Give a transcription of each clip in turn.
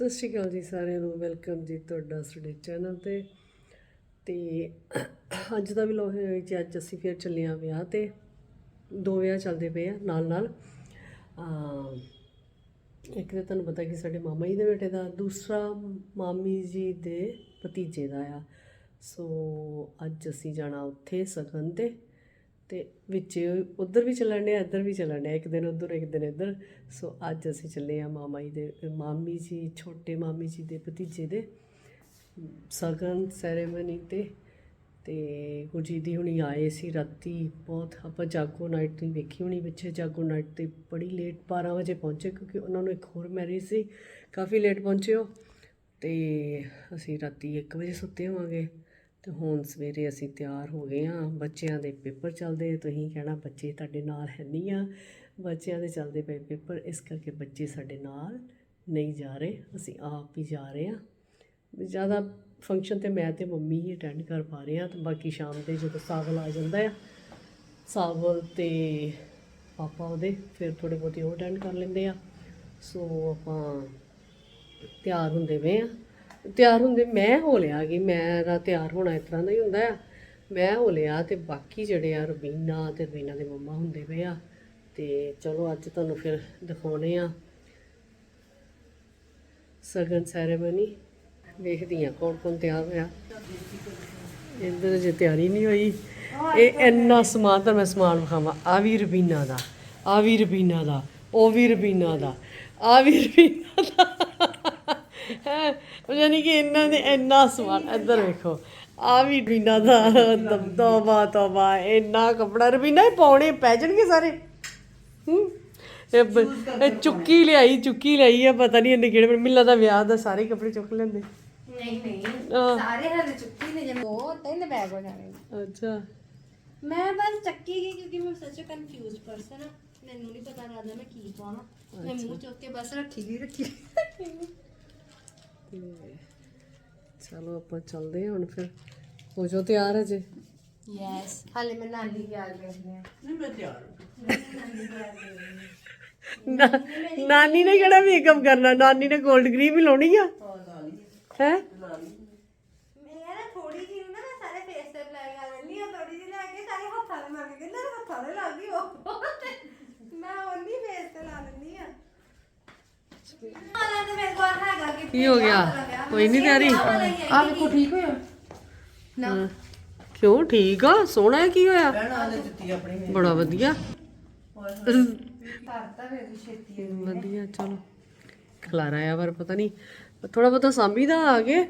ਸਤਿ ਸ਼੍ਰੀ ਅਕਾਲ ਜੀ ਸਾਰਿਆਂ ਨੂੰ ਵੈਲਕਮ ਜੀ ਤੁਹਾਡਾ ਸਾਡੇ ਚੈਨਲ ਤੇ। ਤੇ ਅੱਜ ਦਾ ਵੀ ਲੋਹੇ ਹੈ ਜੀ, ਅੱਜ ਅਸੀਂ ਫਿਰ ਚੱਲੇ ਆ ਵਿਆਹ ਤੇ। ਦੋ ਵਿਆਹ ਚੱਲਦੇ ਪਏ ਆ ਨਾਲ ਨਾਲ। ਆ ਇੱਕ ਤਾਂ ਤੁਹਾਨੂੰ ਪਤਾ ਕਿ ਸਾਡੇ ਮਾਮਾ ਜੀ ਦੇ ਬੇਟੇ ਦਾ, ਦੂਸਰਾ ਮਾਮੀ ਜੀ ਦੇ ਭਤੀਜੇ ਦਾ ਆ। ਸੋ ਅੱਜ ਅਸੀਂ ਜਾਣਾ ਉੱਥੇ ਸਗਨ ਤੇ। ਤੇ ਵਿੱਚ ਉਧਰ ਵੀ ਚੱਲਣ ਡਿਆ, ਇੱਧਰ ਵੀ ਚੱਲਣ ਡਿਆ, ਇੱਕ ਦਿਨ ਉਧਰ, ਇੱਕ ਦਿਨ ਇੱਧਰ। ਸੋ ਅੱਜ ਅਸੀਂ ਚੱਲੇ ਆ ਮਾਮਾ ਜੀ ਦੇ, ਮਾਮੀ ਜੀ, ਛੋਟੇ ਮਾਮੀ ਜੀ ਦੇ, ਭਤੀਜੇ ਦੇ ਸਗਨ ਸੈਰੇਮਨੀ ਤੇ। ਤੇ ਗੁਰਜੀਤ ਦੀ ਹੁਣੀ ਆਏ ਸੀ ਰਾਤੀ, ਬਹੁਤ ਆਪਾਂ ਜਾਗੋ ਨਾਈਟ ਦੀ ਵੇਖੀ ਹੋਣੀ ਪਿੱਛੇ, ਜਾਗੋ ਨਾਈਟ ਤੇ ਬੜੀ ਲੇਟ 12 ਵਜੇ ਪਹੁੰਚੇ, ਕਿਉਂਕਿ ਉਹਨਾਂ ਨੂੰ ਇੱਕ ਹੋਰ ਮੈਰਿਜ ਸੀ, ਕਾਫੀ ਲੇਟ ਪਹੁੰਚੇ ਉਹ। ਤੇ ਅਸੀਂ ਰਾਤੀ 1 ਵਜੇ ਸੁੱਤੇ ਹੋਵਾਂਗੇ। ਤੇ ਹੁਣ ਸਵੇਰੇ ਅਸੀਂ ਤਿਆਰ ਹੋ ਗਏ ਆ ਬੱਚਿਆਂ ਦੇ ਪੇਪਰ ਚੱਲਦੇ ਤੁਸੀਂ ਕਹਿਣਾ ਬੱਚੇ ਤੁਹਾਡੇ ਨਾਲ ਹੈ ਨਹੀਂ ਆ। ਬੱਚਿਆਂ ਦੇ ਚੱਲਦੇ ਪਏ ਪੇਪਰ, ਇਸ ਕਰਕੇ ਬੱਚੇ ਸਾਡੇ ਨਾਲ ਨਹੀਂ ਜਾ ਰਹੇ। ਅਸੀਂ ਆਪ ਹੀ ਜਾ ਰਹੇ ਆ ਜ਼ਿਆਦਾ ਫੰਕਸ਼ਨ ਤੇ ਮੈਂ ਤੇ ਮੰਮੀ ਹੀ ਅਟੈਂਡ ਕਰ ਪਾ ਰਹੇ ਆ ਤੇ ਬਾਕੀ ਸ਼ਾਮ ਦੇ ਜਦੋਂ ਸਾਗਲ ਆ ਜਾਂਦਾ ਆ ਸਾਗਲ ਤੇ ਪਾਪਾ ਉਹਦੇ, ਫਿਰ ਥੋੜੇ ਬਹੁਤੇ ਉਹ ਅਟੈਂਡ ਕਰ ਲੈਂਦੇ ਆ। ਸੋ ਆਪਾਂ ਤਿਆਰ ਹੁੰਦੇ ਪਏ ਆ ਤਿਆਰ ਹੁੰਦੇ, ਮੈਂ ਹੋ ਲਿਆ ਕਿ ਮੇਰਾ ਤਿਆਰ ਹੋਣਾ ਇਸ ਤਰ੍ਹਾਂ ਦਾ ਹੀ ਹੁੰਦਾ ਆ। ਮੈਂ ਹੋ ਲਿਆ ਤੇ ਬਾਕੀ ਜਿਹੜੇ ਆ ਰਬੀਨਾ ਤੇ ਰਬੀਨਾ ਦੇ ਮੰਮਾ ਹੁੰਦੇ ਪਏ ਆ। ਤੇ ਚਲੋ ਅੱਜ ਤੁਹਾਨੂੰ ਫਿਰ ਦਿਖਾਉਣੇ ਆ। ਸਗਨ ਸੈਰੇਮਨੀ ਵੇਖਦੀ ਆ ਕੌਣ ਕੌਣ ਤਿਆਰ ਹੋਇਆ। ਇੰਦਰ ਜੇ ਤਿਆਰੀ ਨਹੀਂ ਹੋਈ। ਇਹ ਇੰਨਾ ਸਮਾਨ ਤਾਂ ਮੈਂ ਸਮਾਨ ਵਿਖਾਵਾਂ। ਆ ਵੀ ਰਬੀਨਾ ਦਾ, ਆ ਵੀ ਰਬੀਨਾ ਦਾ, ਉਹ ਵੀ ਰਬੀਨਾ ਦਾ, ਆ ਵੀ ਰਬੀਨਾ ਦਾ। ਹੈ ਯਾਨੀ ਕਿ ਇਹਨਾਂ ਨੇ ਇੰਨਾ ਸਮਾਨ ਇੱਧਰ ਵੇਖੋ ਆ ਵੀ ਰਬੀਨਾ ਦਾ ਤੋਬਾ ਤੋਬਾ ਇੰਨਾ ਕੱਪੜਾ ਰਬੀਨਾ ਇਹ ਪਾਉਣੇ ਪੈ ਜਾਣਗੇ ਸਾਰੇ। ਹੂੰ? ਇਹ ਬ- ਇਹ ਚੁੱਕੀ ਲਿਆਈ ਚੁੱਕੀ ਲਿਆਈ ਆ ਪਤਾ ਨਹੀਂ ਇਹਨੇ ਕਿਹੜੇ ਮਿਲਾ ਦਾ ਵਿਆਹ ਦਾ ਸਾਰੇ ਕੱਪੜੇ ਚੁੱਕ ਲੈਂਦੇ। ਨਹੀਂ ਨਹੀਂ ਸਾਰੇ ਹਲੇ ਚੁੱਕੀ ਨੇ ਜਮ ਦੋ ਤਿੰਨ ਬੈਗ ਹੋ ਜਾਣੇ। ਅੱਛਾ। ਮੈਂ ਬਸ ਚੱਕੀ ਗਈ ਕਿਉਂਕਿ ਮੈਂ ਸੱਚ ਕਨਫਿਊਜ਼ ਪਰਸਨ ਆ। ਮੈਨੂੰ ਨਹੀਂ ਪਤਾ ਲੱਗਦਾ ਮੈਂ ਕੀ ਪਾਉਣਾ। ਮੈਂ ਮੂੰਹ ਚੁੱਕ ਕੇ ਬਸ ਰੱਖੀ ਗਈ ਰੱਖੀ ਗਈ। ਤੇ ਚਲੋ ਆਪਾਂ ਚੱਲਦੇ ਹਾਂ ਹੁਣ ਫਿਰ। ਹੋ ਜਾਓ ਤਿਆਰ ਹੈ ਜੇ ਯੈਸ ਹਾਲੇ ਮੈਂ ਨਾਨੀ ਦੀ ਯਾਦ ਕਰਦੀ ਆ ਨਾ- ਨਾਨੀ ਨੇ ਕਿਹੜਾ ਮੇਕਅਪ ਕਰਨਾ? ਨਾਨੀ ਨੇ 골ਡ ਕਰੀਮ ਹੀ ਲਾਉਣੀ ਆ? ਹੈ ਮੈਂ ਨਾ ਥੋੜੀ ਜਿਹੀ ਨਾ ਮੈਂ ਸਾਰੇ ਫੇਸ ਤੇ ਅਪਲਾਈ ਕਰ ਲੈਂਦੀ ਆ ਥੋੜੀ ਜਿਹੀ ਲੈ ਕੇ ਸਾਰੇ ਹੱਥਾਂ ਤੇ ਲਾ ਕੇ ਕਹਿੰਦੇ ਹੱਥਾਂ ਤੇ ਲਾ ਗਈ ਉਹ ਮੈਂ ਉਹਨੀ ਫੇਸ ਤੇ ਲਾ ਲੈਂਦੀ ਆ ਆਲਾ ਤੇ ਮੇਰੇ ਕੋਲ ਹੈਗਾ ਕਿ ਕੀ ਹੋ ਗਿਆ? ਕੋਈ ਨਹੀਂ ਤਿਆਰੀ? ਆ ਵੇਖੋ ਠੀਕ ਹੋਇਆ। ਹਾਂ। ਕਿਉਂ ਠੀਕ ਆ? ਸੋਹਣਾ ਹੈ, ਕੀ ਹੋਇਆ? ਬੜਾ ਵਧੀਆ। ਵਧੀਆ ਚਲੋ। ਖਲਾਰਾ ਆ ਪਰ ਪਤਾ ਨਹੀਂ ਥੋੜਾ ਬਹੁਤਾ ਸਾਂਭੀ ਦਾ ਆ ਕੇ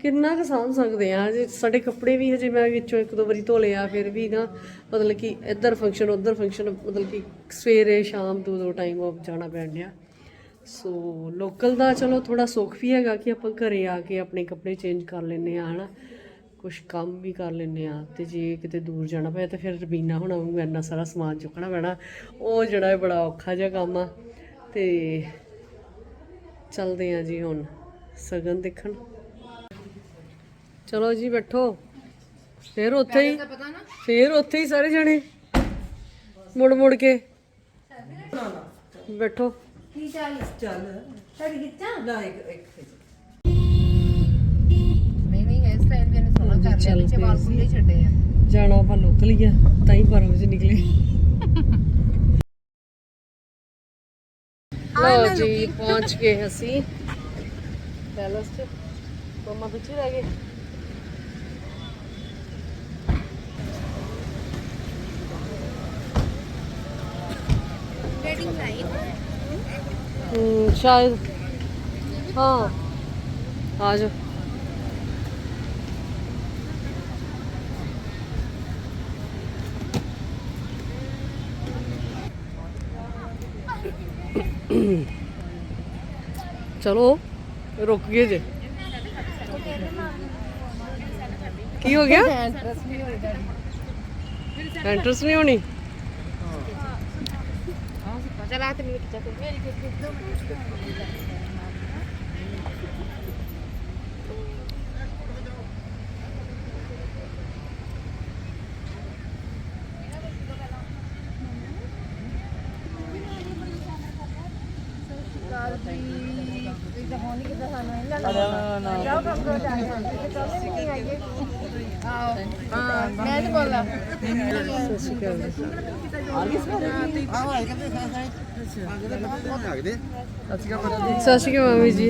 ਕਿੰਨਾ ਕੁ ਸਾਂਭ ਸਕਦੇ ਆ। ਜੇ ਸਾਡੇ ਕੱਪੜੇ ਵੀ ਹਜੇ ਮੈਂ ਵਿੱਚੋਂ ਇੱਕ ਦੋ ਵਾਰੀ ਧੋ ਲਿਆ ਫਿਰ ਵੀ ਨਾ ਮਤਲਬ ਕਿ ਇੱਧਰ ਫੰਕਸ਼ਨ ਉੱਧਰ ਫੰਕਸ਼ਨ ਮਤਲਬ ਕਿ ਸਵੇਰੇ ਸ਼ਾਮ ਦੋ ਦੋ ਟਾਈਮ ਆਫ ਜਾਣਾ ਪੈਣ ਡਿਆ। ਸੋ ਲੋਕਲ ਦਾ ਚਲੋ ਥੋੜਾ ਸੁੱਖ ਵੀ ਹੈਗਾ ਕਿ ਆਪਾਂ ਘਰੇ ਆ ਕੇ ਆਪਣੇ ਕੱਪੜੇ ਚੇਂਜ ਕਰ ਲੈਂਦੇ ਆ ਹਨਾ। ਕੁਝ ਕੰਮ ਵੀ ਕਰ ਲੈਂਦੇ ਆ ਤੇ ਜੇ ਕਿਤੇ ਦੂਰ ਜਾਣਾ ਪਿਆ ਤਾਂ ਫਿਰ ਰਬੀਨਾ ਹੋਣਾ ਵਾਂਗੂ ਇੰਨਾ ਸਾਰਾ ਸਮਾਨ ਚੁੱਕਣਾ ਪੈਣਾ। ਉਹ ਜਿਹੜਾ ਹੈ ਬੜਾ ਔਖਾ ਜਿਹਾ ਕੰਮ ਆ ਤੇ ਚਲਦੇ ਆ ਜੀ ਹੁਣ ਸਗਨ ਦੇਖਣ। ਚਲੋ ਜੀ ਬੈਠੋ। ਫਿਰ ਉੱਥੇ ਹੀ ਪਤਾ ਫਿਰ ਉੱਥੇ ਹੀ ਸਾਰੇ ਜਣੇ ਮੁੜ ਮੁੜ ਕੇ। ਬੈਠੋ। ਕੀ ਚੱਲ। ਚੱਲ। ਤੜੀ ਖਿੱਚਾਂ? ਨਾ ਇੱਕ ਇੱਕ ਨਹੀਂ ਨਹੀਂ ਇਸ ਟਾਈਮ ਵੀ ਇਹਨੇ ਸੋਹਣਾ ਕਰ ਲਿਆ ਪਿੱਛੇ ਵਾਲ ਖੁੱਲੇ ਛੱਡੇ ਆ। ਜਾਣਾ ਆਪਾਂ ਲੋਕਲ ਹੀ ਆ ਤਾਂ ਹੀ 12 ਵਜੇ ਨਿਕਲੇ। ਲਓ ਜੀ ਪਹੁੰਚ ਗਏ ਅਸੀਂ। ਪੈਲਸ ਚ। ਮਮਾ ਪਿੱਛੇ ਰਹਿ ਗਏ। ਵੇਟਿੰਗ ਲਾਈਨ ਹਮ, ਸ਼ਾਇਦ। ਹਾਂ। ਆ ਜਾ ਚਲੋ ਰੁਕ ਗਏ ਜੇ। ਕੀ ਹੋ ਗਿਆ? ਐਂਟਰਸ ਨਹੀਂ ਹੋਣੀ? ਚਲਾ ਤੇ ਮੇਰੇ ਖਿੱਚਾ ਕੋਈ ਮੇਰੀ ਖਿੱਚ ਕਾਲ ਜੀ ਇਹ ਤਾਂ ਹੋਣੀ ਕਿਤੇ ਸਾਨੂੰ ਇਹਨਾਂ ਨੂੰ ਜਾਓ ਕੰਮ ਕਰੋ ਜਾ ਕੇ ਕਹਿੰਦੇ ਨਹੀਂ ਆਈਏ ਆਓ ਹਾਂ ਮੈਂ ਤੇ ਬੋਲਾਂ ਸਤਿ ਸ਼੍ਰੀ ਅਕਾਲ। ਜੀ। ਸਤਿ ਸ਼੍ਰੀ ਅਕਾਲ ਮਾਮੀ ਜੀ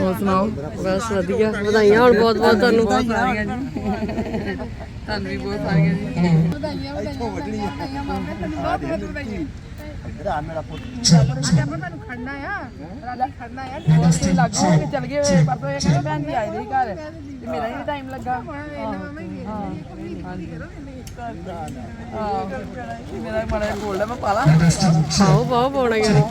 ਹੋਰ ਸੁਣਾਓ? ਬਸ ਵਧੀਆ। ਵਧਾਈਆਂ ਹੁਣ ਬਹੁਤ ਬਹੁਤ ਤੁਹਾਨੂੰ। ਤੁਹਾਨੂੰ ਵੀ ਬਹੁਤ ਸਾਰੀਆਂ ਜੀ। ਤੁਹਾਨੂੰ ਖੜਨਾ ਆ। ਰਾਤੀ ਖੜਨਾ ਆ। ਤੇ ਲੱਗ ਹੋ ਕੇ ਚਲ ਗਏ ਹੋਏ ਪਰਸੋਂ ਇਹ ਕਹਿੰਦੇ ਭੈਣ ਜੀ ਆਏ ਨਹੀਂ ਘਰ। ਤੇ ਮੇਰਾ ਹੀ ਟਾਈਮ ਲੱਗਾ। ਹਾਂ। ਮੇਰਾ ਮਾੜਾ ਗੋਲਡ ਹੈ ਮੈਂ ਪਾ ਲਾਂ ਖਾਓ ਪਾਓ ਪਾਉਣਾ ਯਾਰ।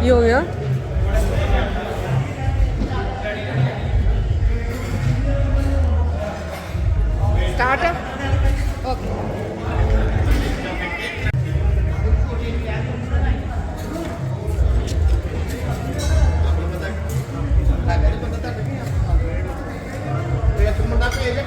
ਕੀ ਹੋ ਗਿਆ ਸਟਾਰਟ ਓਕੇ ਇੱਕ ਮੁੰਡਾ ਭੇਜ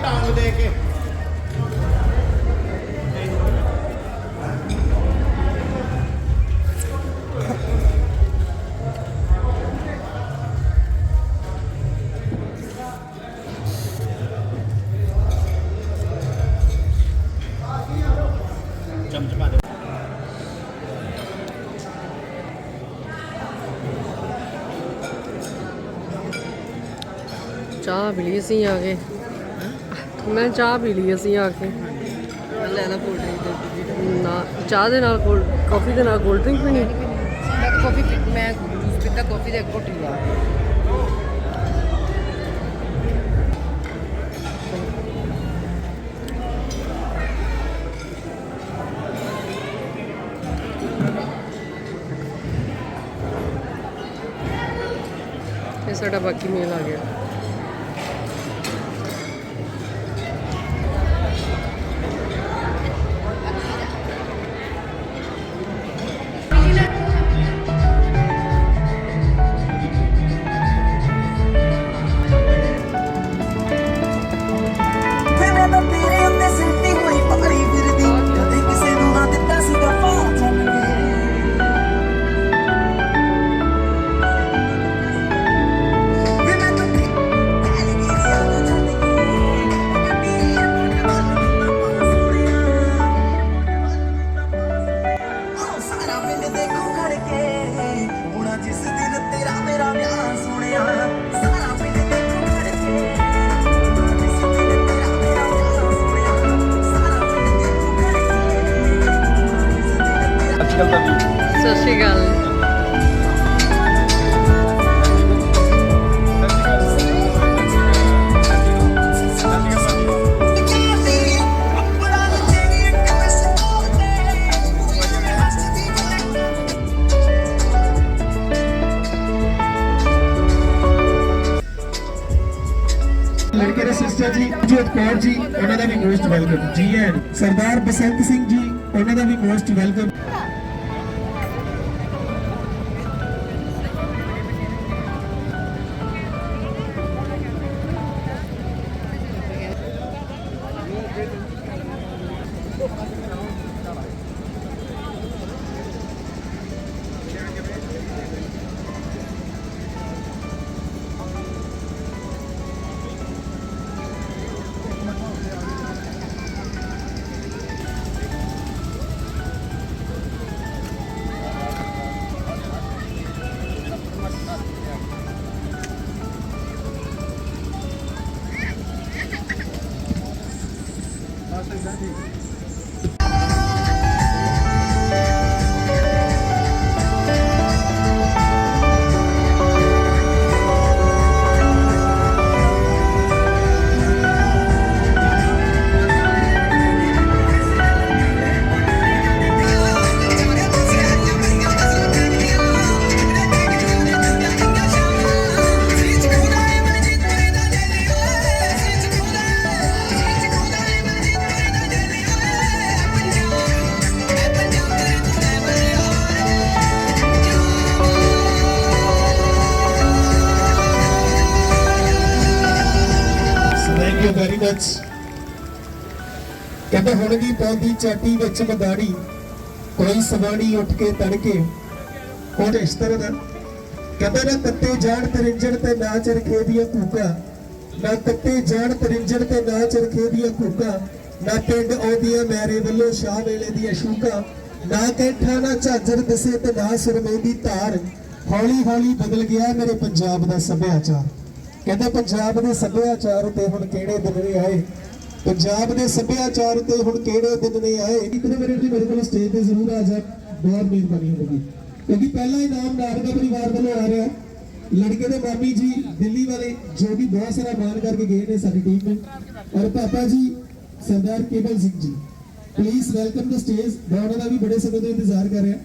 ਪੀ ਲਈ ਅਸੀਂ ਆ ਕੇ ਮੈਂ ਚਾਹ ਪੀ ਲਈ ਅਸੀਂ ਆ ਕੇ ਲੈ ਲਾ ਕੋਲਡ ਡਰਿੰਕ ਨਾ ਚਾਹ ਦੇ ਨਾਲ ਕੋਲ ਕਾਫੀ ਦੇ ਨਾਲ ਕੋਲਡ ਡਰਿੰਕ ਪੀਣੀ ਮੈਂ ਕਾਫੀ ਮੈਂ ਜੂਸ ਪੀਤਾ ਕਾਫੀ ਦੇ ਇੱਕ ਘੁੱਟ ਲਿਆ ਇਹ ਸਾਡਾ ਬਾਕੀ ਮੇਲ ਆ ਗਿਆ ਸਰਦਾਰ ਬਸੰਤ ਸਿੰਘ ਜੀ ਉਹਨਾਂ ਦਾ ਵੀ ਮੋਸਟ ਵੈਲਕਮ। ਕਹਿੰਦਾ ਹੁਣ ਵੀ ਪੌਂਦੀ ਚਾਟੀ ਵਿੱਚ ਮਦਾੜੀ ਕੋਈ ਸਵਾਣੀ ਉੱਠ ਕੇ ਤੜਕੇ। ਹੁਣ ਇਸ ਤਰ੍ਹਾਂ ਦਾ? ਕਹਿੰਦਾ, ਨਾ ਤੱਤੇ ਜਾਣ ਤਰਿੰਜਣ ਤੇ ਨਾ ਚਰਖੇ ਦੀਆਂ ਕੂਕਾਂ। ਨਾ ਤੱਤੇ ਜਾਣ ਤਰਿੰਜਣ ਤੇ ਨਾ ਚਰਖੇ ਦੀਆਂ ਕੂਕਾਂ। ਨਾ ਪਿੰਡ ਆਉਂਦੀਆਂ ਮੈਰੇ ਵੱਲੋਂ ਸ਼ਾਹ ਵੇਲੇ ਦੀਆਂ ਸ਼ੂਕਾਂ। ਨਾ ਕੈਠਾ, ਨਾ ਝਾਜਰ ਦਿਸੇ ਤੇ ਨਾ ਸੁਰਮੇ ਦੀ ਧਾਰ। ਹੌਲੀ ਹੌਲੀ ਬਦਲ ਗਿਆ ਮੇਰੇ ਪੰਜਾਬ ਦਾ ਸੱਭਿਆਚਾਰ। ਕਹਿੰਦੇ, ਪੰਜਾਬ ਦੇ ਸੱਭਿਆਚਾਰ ਤੇ ਹੁਣ ਕਿਹੜੇ ਦਿਨ ਨੇ ਆਏ? ਪੰਜਾਬ ਦੇ ਸੱਭਿਆਚਾਰ ਉਤੇ ਹੁਣ ਕਿਹੜੇ ਦਿਨ ਨੇ ਆਏ? ਇੱਕ ਦੋ ਮਿੰਟ ਮੇਰੇ ਕੋਲ ਸਟੇਜ ਤੇ ਜ਼ਰੂਰ ਆ ਜਾ, ਬਹੁਤ ਮਿਹਰਬਾਨੀ ਹੋਵੇਗੀ। ਕਿਉਂਕਿ ਪਹਿਲਾ ਇਨਾਮ ਨਾਰਗਾ ਪਰਿਵਾਰ ਵੱਲੋਂ ਆ ਰਿਹਾ। ਲੜਕੇ ਦੇ ਮਾਮੀ ਜੀ, ਦਿੱਲੀ ਵਾਲੇ, ਜੋ ਕਿ ਬਹੁਤ ਸਾਰਾ ਮਾਨ ਕਰਕੇ ਗਏ ਨੇ ਸਾਡੀ ਟੀਮ ਨੂੰ। ਔਰ ਪਾਪਾ ਜੀ, ਸਰਦਾਰ ਕੇਵਲ Singh ji. Please welcome the stage ਮੈਂ ਉਹਨਾਂ ਦਾ ਵੀ ਬੜੇ ਸਮੇਂ ਤੋਂ ਇੰਤਜ਼ਾਰ ਕਰ ਰਿਹਾ।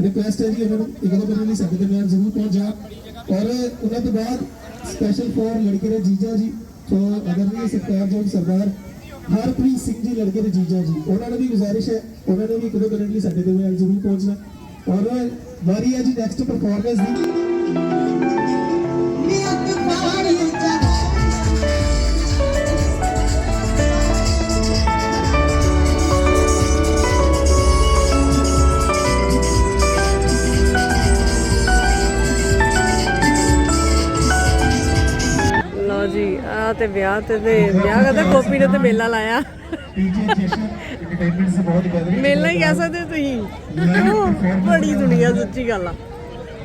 ਰਿਕੁਐਸਟ ਹੈ ਜੀ ਉਹਨਾਂ ਨੂੰ, ਇੱਕ ਦੋ ਮਿੰਟ ਲਈ ਸਾਡੇ ਦਰਮਿਆਨ ਜ਼ਰੂਰ ਪਹੁੰਚ। ਜਾ ਔਰ ਉਹਨਾਂ ਤੋਂ ਬਾਅਦ ਸਪੈਸ਼ਲ ਫॉर ਲੜਕੇ ਦੇ ਜੀਜਾ ਜੀ ਤੋਂ ਅਦਰਨੀ ਸਤਿਕਾਰਯੋਗ ਸਰਦਾਰ। ਹਰਪ੍ਰੀਤ ਸਿੰਘ ਜੀ ਲੜਕੇ ਦੇ ਜੀਜਾ ਜੀ। ਉਹਨਾਂ ਨੂੰ ਵੀ ਗੁਜ਼ਾਰਿਸ਼ ਹੈ, ਉਹਨਾਂ ਨੇ ਵੀ ਕਦੋਂ ਦੋ ਮਿੰਟ ਲਈ ਸਾਡੇ ਦਰਮਿਆਨ ਜ਼ਰੂਰ ਪਹੁੰਚਣਾ। ਔਰ ਵਾਰੀ ਹੈ ਜੀ ਨੈਕਸਟ ਪਰਫਾਰਮੈਂਸ ਦੀ। ਤੇ ਵਿਆਹ ਤੇ ਤੇ ਵਿਆਹ ਕਰਦਾ ਗੋਪੀ ਨੇ ਤੇ ਮੇਲਾ ਲਾਇਆ। ਪੀਜੀ ਜਸ਼ਨ ਐਂਟਰਟੇਨਮੈਂਟ ਸੇ ਬਹੁਤ ਗੈਦਰਿੰਗ ਮੇਲਾ ਹੀ ਕਹਿ ਸਕਦੇ ਤੁਸੀਂ। ਬੜੀ ਦੁਨੀਆ ਸੱਚੀ ਗੱਲ ਆ।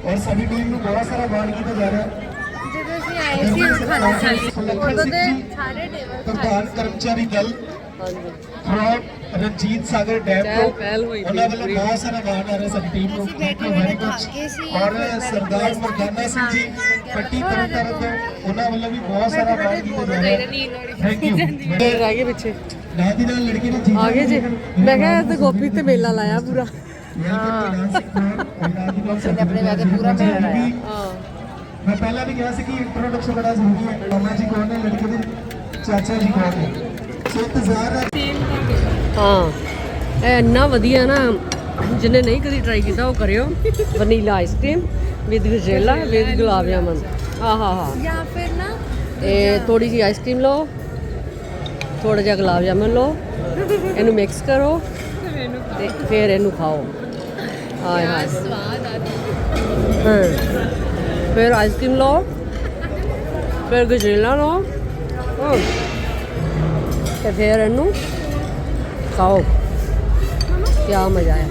ਔਰ ਸਾਡੀ ਟੀਮ ਨੂੰ ਬਹੁਤ ਸਾਰਾ ਮਾਣ ਕੀਤਾ ਜਾ ਰਿਹਾ। ਹੈ ਜਦੋਂ ਅਸੀਂ ਆਏ ਸੀ ਉਹ ਖਾਣਾ ਖਾਈ ਉਦੋਂ ਦੇ ਸਾਰੇ ਟੇਬਲ ਪ੍ਰਧਾਨ ਕਰਮਚਾਰੀ ਦਲ ਹਾਂਜੀ। ਰਣਜੀਤ ਸਾਗਰ ਡੈਮ ਤੋਂ ਉਹਨਾਂ ਵੱਲੋਂ ਬਹੁਤ ਸਾਰਾ ਮਾਣ ਆ ਰਿਹਾ ਸਾਡੀ ਟੀਮ ਨੂੰ। ਵੈਰੀ ਔਰ ਸਰਦਾਰ ਮਰਦਾਨਾ ਸਿੰਘ ਜੀ ਪੱਟੀ ਤਰਨਤਾਰਨ ਤੋਂ ਉਹਨਾਂ ਵੱਲੋਂ ਵੀ ਬਹੁਤ ਸਾਰਾ ਮਾਣ ਕੀਤਾ ਜਾ ਰਿਹਾ। ਹੈ ਥੈਂਕ ਯੂ ਰਹਿ ਗਏ ਪਿੱਛੇ। ਨਾਲ ਦੀ ਨਾਲ ਲੜਕੀ ਨੇ ਆ ਗਏ ਜੀ। ਮੈਂ ਕਿਹਾ ਤੇ ਗੋਪੀ ਤੇ ਮੇਲਾ ਲਾਇਆ ਪੂਰਾ। ਆਪਣੇ ਵੈਸੇ ਪੂਰਾ ਮੇਲਾ ਲਾਇਆ। ਹਾਂ ਮੈਂ ਪਹਿਲਾਂ ਵੀ ਕਿਹਾ ਸੀ ਕਿ ਇੰਟਰੋਡਕਸ਼ਨ ਬੜਾ ਜ਼ਰੂਰੀ ਹੈ। ਮਾਮਾ ਜੀ ਕੌਣ ਨੇ? ਲੜਕੇ ਦੇ ਚਾਚਾ ਜੀ ਕੌਣ ਨੇ? ਸੋ ਇੰਤਜ਼ਾਰ ਹੈ। ਹਾਂ। ਇਹ ਇੰਨਾ ਵਧੀਆ ਨਾ ਜਿਹਨੇ ਨਹੀਂ ਕਦੀ ਟਰਾਈ ਕੀਤਾ ਉਹ ਕਰਿਓ। Vanilla ice cream with gajrela with gulab jamun ਆਹਾ ਹਾ ਜਾਂ ਫਿਰ ਨਾ ਇਹ ਥੋੜੀ ਜੀ ਆਈਸਕ੍ਰੀਮ ਲਓ ਥੋੜਾ ਜਿਹਾ ਗੁਲਾਬ ਜਾਮਨ ਲਓ ਇਹਨੂੰ ਮਿਕਸ ਕਰੋ ਤੇ ਫਿਰ ਇਹਨੂੰ ਖਾਓ। ਹਾਏ। ਹਾਏ ਸਵਾਦ ਆ ਹਾਂ। ਫਿਰ ਆਈਸਕ੍ਰੀਮ ਲਓ ਫਿਰ ਗਜਰੇਲਾ ਲਓ ਹਾਂ। ਤੇ ਫਿਰ ਇਹਨੂੰ ਮਜ਼ਾ ਆਇਆ।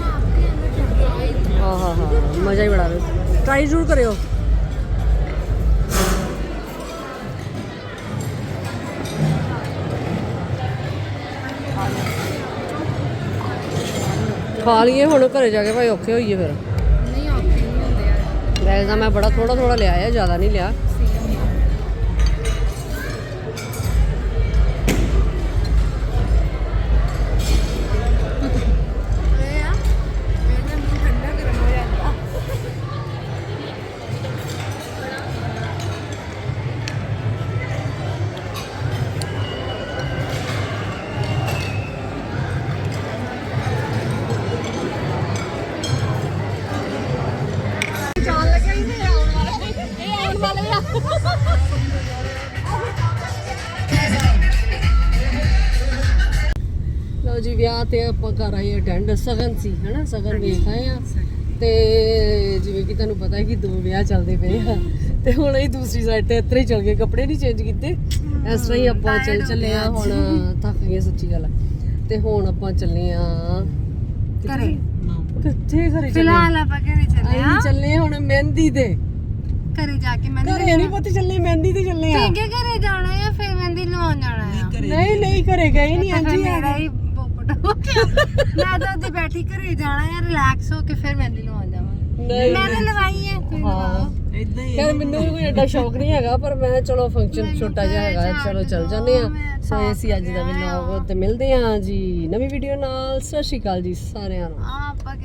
ਹਾਂ ਹਾਂ ਹਾਂ ਮਜ਼ਾ ਹੀ ਬੜਾ ਆਇਆ। ਟਰਾਈ ਜ਼ਰੂਰ ਕਰਿਓ। ਖਾ ਲਈਏ ਹੁਣ ਘਰੇ ਜਾ ਕੇ ਭਾਈ ਔਖੇ ਹੋਈਏ ਫਿਰ। ਨਹੀਂ ਔਖੇ ਨਹੀਂ ਹੁੰਦੇ ਯਾਰ ਵੈਸੇ ਤਾਂ ਮੈਂ ਬੜਾ ਥੋੜਾ ਥੋੜਾ ਲਿਆ ਜ਼ਿਆਦਾ ਨਹੀਂ ਲਿਆ। ਲਓ ਜੀ ਵਿਆਹ ਤੇ ਆਪਾਂ ਘਰ ਆਏ ਅਟੈਂਡ ਸਗਨ ਸੀ ਹਨਾ? ਸਗਨ ਵੇਖ ਆਏ ਆ। ਤੇ ਜਿਵੇਂ ਕਿ ਤੁਹਾਨੂੰ ਪਤਾ ਹੈ ਕਿ ਦੋ ਵਿਆਹ ਚੱਲਦੇ ਪਏ ਆ। ਤੇ ਹੁਣ ਅਸੀਂ ਦੂਸਰੀ ਸਾਈਡ ਤੇ ਚੱਲ ਗਏ ਕੱਪੜੇ ਨਹੀਂ ਚੇਂਜ ਕੀਤੇ। ਇਸ ਤਰ੍ਹਾਂ ਹੀ ਆਪਾਂ ਚੱਲ ਚੱਲੇ ਆ ਹੁਣ ਥੱਕ ਗਏ ਸੱਚੀ ਗੱਲ। ਤੇ ਹੁਣ ਆਪਾਂ ਚੱਲੇ ਆ ਘਰੇ? ਕਿੱਥੇ ਘਰੇ ਚੱਲੇ ਫਿਲਹਾਲ ਆਪਾਂ ਘਰੇ ਚੱਲੇ ਆ ਚੱਲੇ ਹੁਣ ਮਹਿੰਦੀ ਤੇ ਘਰੇ ਜਾ ਕੇ ਮੈਂ ਘਰੇ ਨਹੀਂ ਪਤਾ ਚੱਲੇ ਮਹਿੰਦੀ ਤੇ ਚੱਲੇ ਆ। ਠੀਕ ਹੈ ਘਰੇ ਜਾਣਾ ਹੈ ਫਿਰ ਮਹਿੰਦੀ ਲਵਾਉਣ ਜਾਣਾ ਹੈ ਨਹੀਂ ਨਹੀਂ ਘਰੇ ਗਏ ਨਹੀਂ ਹੀ ਹੋ ਗਿਆ। ਮੈਂ ਤਾਂ ਉਹਦੀ ਬੈਠੀ ਘਰੇ ਜਾਣਾ ਹੈ ਰਿਲੈਕਸ ਹੋ ਕੇ ਫਿਰ ਮਹਿੰਦੀ ਲਵਾਉਣ ਨਹੀਂ ਮੈਂ ਤਾਂ ਲਵਾਈ ਹੈ ਤੁਸੀਂ ਲਵਾਓ। ਯਾਰ ਮੈਨੂੰ ਵੀ ਕੋਈ ਐਡਾ ਸ਼ੌਕ ਨਹੀਂ ਹੈਗਾ ਪਰ ਮੈਂ ਚਲੋ ਫੰਕਸ਼ਨ ਛੋਟਾ ਜਿਹਾ ਹੈਗਾ ਚਲੋ ਚੱਲ ਜਾਂਦੇ ਆ। ਸੋ ਅਸੀਂ ਅੱਜ ਦਾ ਵਲੌਗ ਤੇ ਮਿਲਦੇ ਆ ਜੀ ਨਵੀਂ ਵੀਡੀਓ ਨਾਲ। ਸਤਿ ਸ਼੍ਰੀ ਅਕਾਲ ਜੀ ਸਾਰਿਆਂ ਨੂੰ। ਆ ਆਪਾਂ